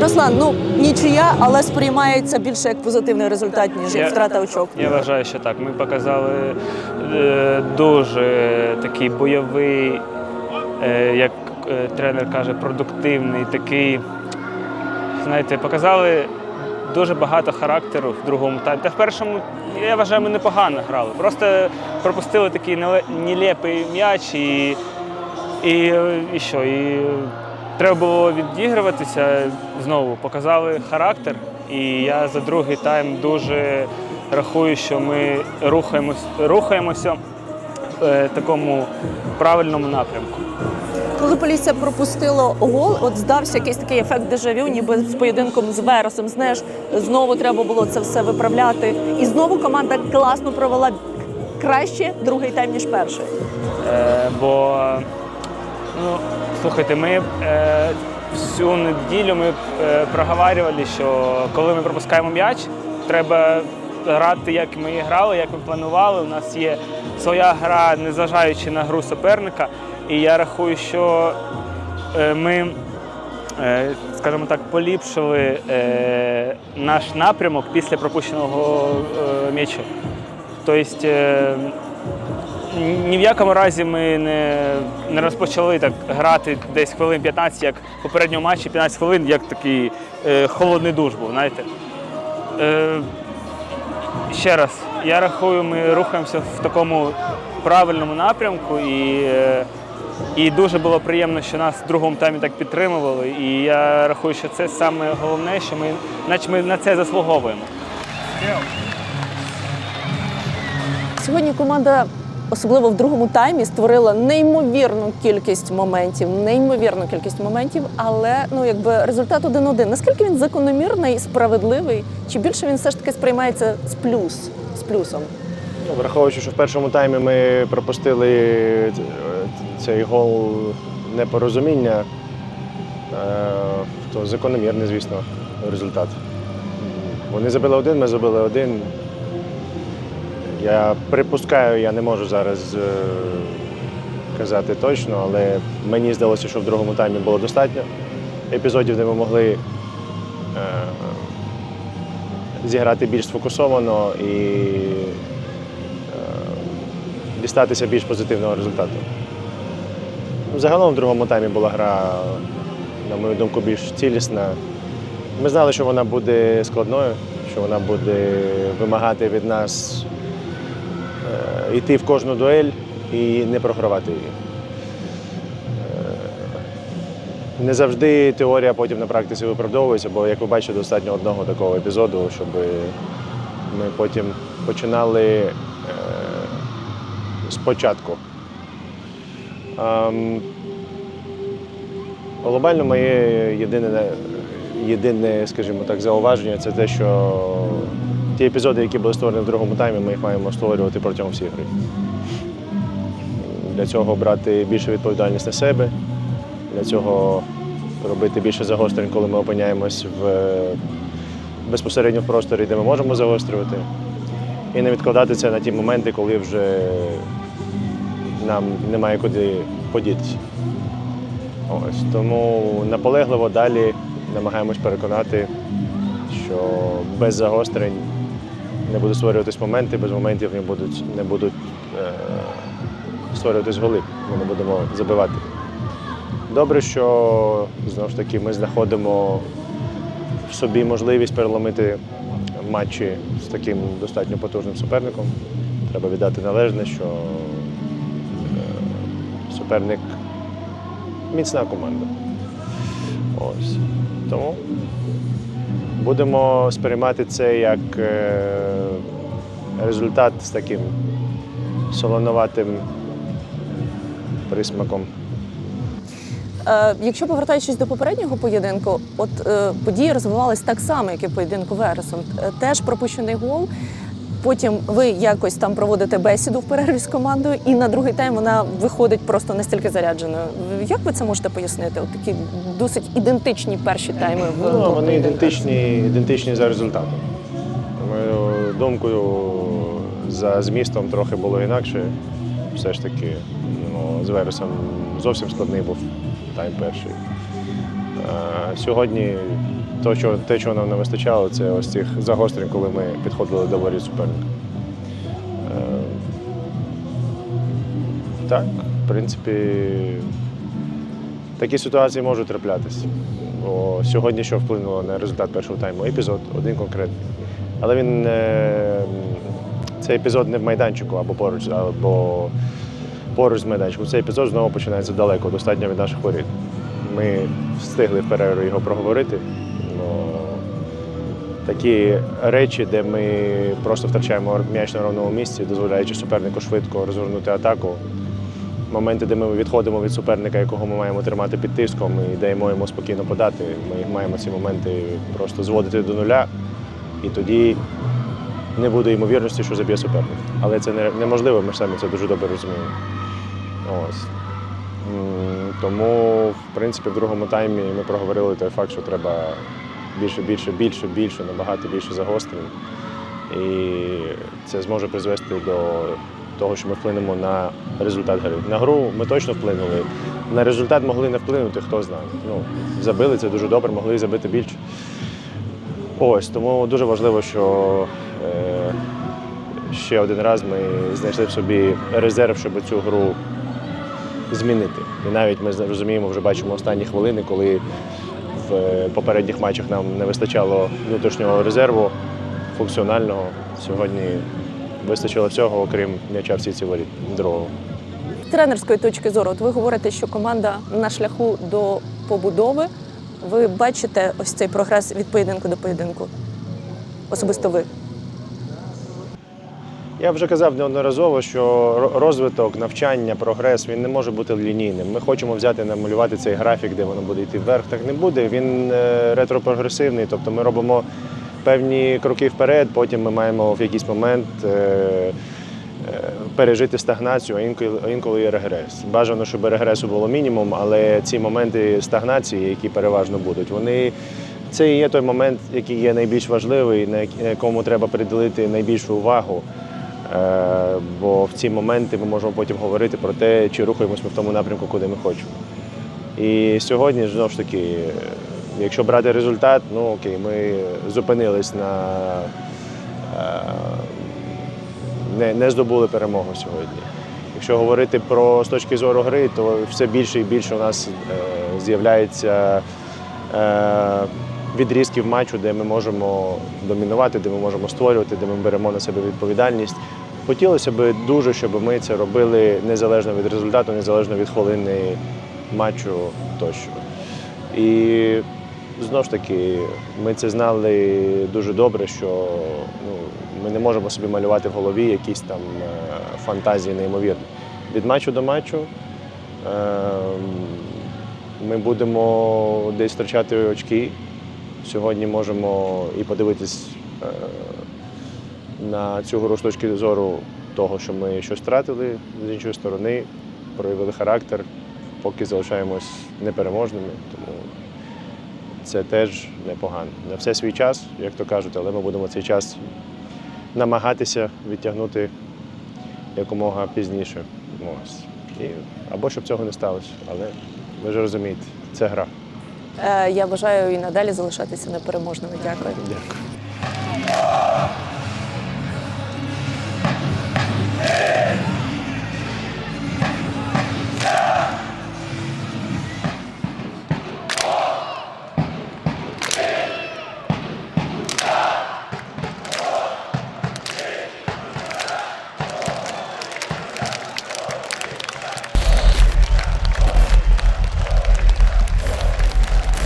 Руслан, ну нічия, але сприймається більше як позитивний результат, ніж як Я- втрата очок. Я вважаю, що так. Ми показали е, дуже такий бойовий, е, як е, тренер каже, продуктивний, такий. Знаєте, показали дуже багато характеру в другому таймі. Та в першому, я вважаю, ми непогано грали. Просто пропустили такий неле- нелепий м'яч і, і, і що? І треба було відігруватися знову. Показали характер. І я за другий тайм дуже рахую, що ми рухаємось, рухаємося такому правильному напрямку. Коли Полісся пропустило гол, от здався якийсь такий ефект дежавю, ніби з поєдинком з Вересом. Знаєш, знову треба було це все виправляти. І знову команда класно провела краще другий тайм, ніж перший. Е, бо, ну, слухайте, ми е, всю неділю ми е, проговорювали, що коли ми пропускаємо м'яч, треба грати, як ми грали, як ми планували. У нас є своя гра, незважаючи на гру суперника. І я рахую, що е, ми, е, скажімо так, поліпшили е, наш напрямок після пропущеного м'ячу. Тобто, ні в якому разі ми не, не розпочали так грати десь хвилин 15, як в попередньому матчі 15 хвилин, як такий е, холодний душ був, знаєте. Е, ще раз, я рахую, ми рухаємося в такому правильному напрямку і, е, і дуже було приємно, що нас в другому таймі так підтримували. І я рахую, що це саме головне, що ми, наче ми на це заслуговуємо. Сьогодні команда, особливо в другому таймі, створила неймовірну кількість моментів, неймовірну кількість моментів, але ну якби результат один-один. Наскільки він закономірний, справедливий, чи більше він все ж таки сприймається з плюс, з плюсом? Ну, Враховуючи, що в першому таймі ми пропустили е, цей гол непорозуміння, е, то закономірний, звісно, результат. Вони забили один, ми забили один. Я припускаю, я не можу зараз е, казати точно, але мені здалося, що в другому таймі було достатньо епізодів, де ми могли е, зіграти більш сфокусовано і дістатися більш позитивного результату. Загалом в другому таймі була гра, на мою думку, більш цілісна. Ми знали, що вона буде складною, що вона буде вимагати від нас е, йти в кожну дуель і не програвати її. Е, Не завжди теорія потім на практиці виправдовується, бо, як ви бачите, достатньо одного такого епізоду, щоб ми потім починали е, спочатку. Ем, глобально моє єдине, єдине, скажімо так, зауваження це те, що ті епізоди, які були створені в другому таймі, ми їх маємо створювати протягом всієї гри. Для цього брати більше відповідальність на себе, для цього робити більше загострень, коли ми опиняємось в, безпосередньо в просторі, де ми можемо загострювати. І не відкладати це на ті моменти, коли вже нам немає куди подітися. Ось. Тому наполегливо далі намагаємось переконати, що без загострень не будуть створюватись моменти, без моментів не будуть, не будуть е, створюватись голи, ми не будемо забивати. Добре, що знову ж таки ми знаходимо в собі можливість переломити матчі з таким достатньо потужним суперником. Треба віддати належне, що е, суперник міцна команда. Ось. Тому будемо сприймати це як е, результат з таким солоноватим присмаком. Е, якщо повертаючись до попереднього поєдинку, от е, події розвивались так само, як і в поєдинку Вересом. Е, Теж пропущений гол. Потім ви якось там проводите бесіду в перерві з командою, і на другий тайм вона виходить просто настільки зарядженою. Як ви це можете пояснити? От такі досить ідентичні перші тайми в Ну, вони ідентичні, ідентичні за результатом. Мою думкою, за змістом трохи було інакше. Все ж таки, ну, з Вересом зовсім складний був тайм перший. А, сьогодні то, що, те, чого нам не вистачало, це ось цих загострень, коли ми підходили до воріт суперника. Так, в принципі, такі ситуації можуть траплятися. Сьогодні що вплинуло на результат першого тайму? Епізод, один конкретний. Але він е, цей епізод не в майданчику або поруч, або поруч з майданчиком. Цей епізод знову починається далеко, достатньо від наших воріт. Ми встигли в перерві його проговорити. Такі речі, де ми просто втрачаємо м'яч на ровному місці, дозволяючи супернику швидко розгорнути атаку. Моменти, де ми відходимо від суперника, якого ми маємо тримати під тиском і даємо йому спокійно подати. Ми маємо ці моменти просто зводити до нуля, і тоді не буде ймовірності, що заб'є суперник. Але це неможливо, ми ж самі це дуже добре розуміємо. Ось. Тому, в принципі, в другому таймі ми проговорили той факт, що треба більше, більше, більше, більше, набагато більше загострень. І це зможе призвести до того, що ми вплинемо на результат гри. На гру ми точно вплинули. На результат могли не вплинути, хто знає. Ну, забили це дуже добре, могли забити більше. Ось тому дуже важливо, що е, ще один раз ми знайшли в собі резерв, щоб цю гру змінити. І навіть ми розуміємо, вже бачимо останні хвилини, коли в е, попередніх матчах нам не вистачало внутрішнього резерву функціонального. Сьогодні вистачило всього, окрім м'яча в сітці воріт другого. З тренерської точки зору, от ви говорите, що команда на шляху до побудови. Ви бачите ось цей прогрес від поєдинку до поєдинку? Особисто ви. Я вже казав неодноразово, що розвиток, навчання, прогрес він не може бути лінійним. Ми хочемо взяти намалювати цей графік, де воно буде йти вверх. Так не буде. Він е, ретропрогресивний, тобто ми робимо певні кроки вперед, потім ми маємо в якийсь момент. е, Пережити стагнацію, а інколи, а і регрес. Бажано, щоб регресу було мінімум, але ці моменти стагнації, які переважно будуть, вони це і є той момент, який є найбільш важливий, на якому треба приділити найбільшу увагу. Е, Бо в ці моменти ми можемо потім говорити про те, чи рухаємось ми в тому напрямку, куди ми хочемо. І сьогодні знову ж таки, е, якщо брати результат, ну окей, ми зупинились на е, не, не здобули перемогу сьогодні. Якщо говорити про з точки зору гри, то все більше і більше у нас е, з'являється е, відрізків матчу, де ми можемо домінувати, де ми можемо створювати, де ми беремо на себе відповідальність. Хотілося б дуже, щоб ми це робили незалежно від результату, незалежно від хвилини матчу тощо. І знову ж таки, ми це знали дуже добре, що ну, ми не можемо собі малювати в голові якісь там е, фантазії неймовірні. Від матчу до матчу е, ми будемо десь втрачати очки. Сьогодні можемо і подивитись е, на цю гру з точки зору того, що ми щось втратили, з іншої сторони, проявили характер, поки залишаємось непереможними. Тому це теж непогано. На все свій час, як то кажуть, але ми будемо цей час намагатися відтягнути якомога пізніше. Ось. І, або щоб цього не сталося. Але ви ж розумієте, це гра. Е, Я бажаю і надалі залишатися непереможними. Дякую. Дякую.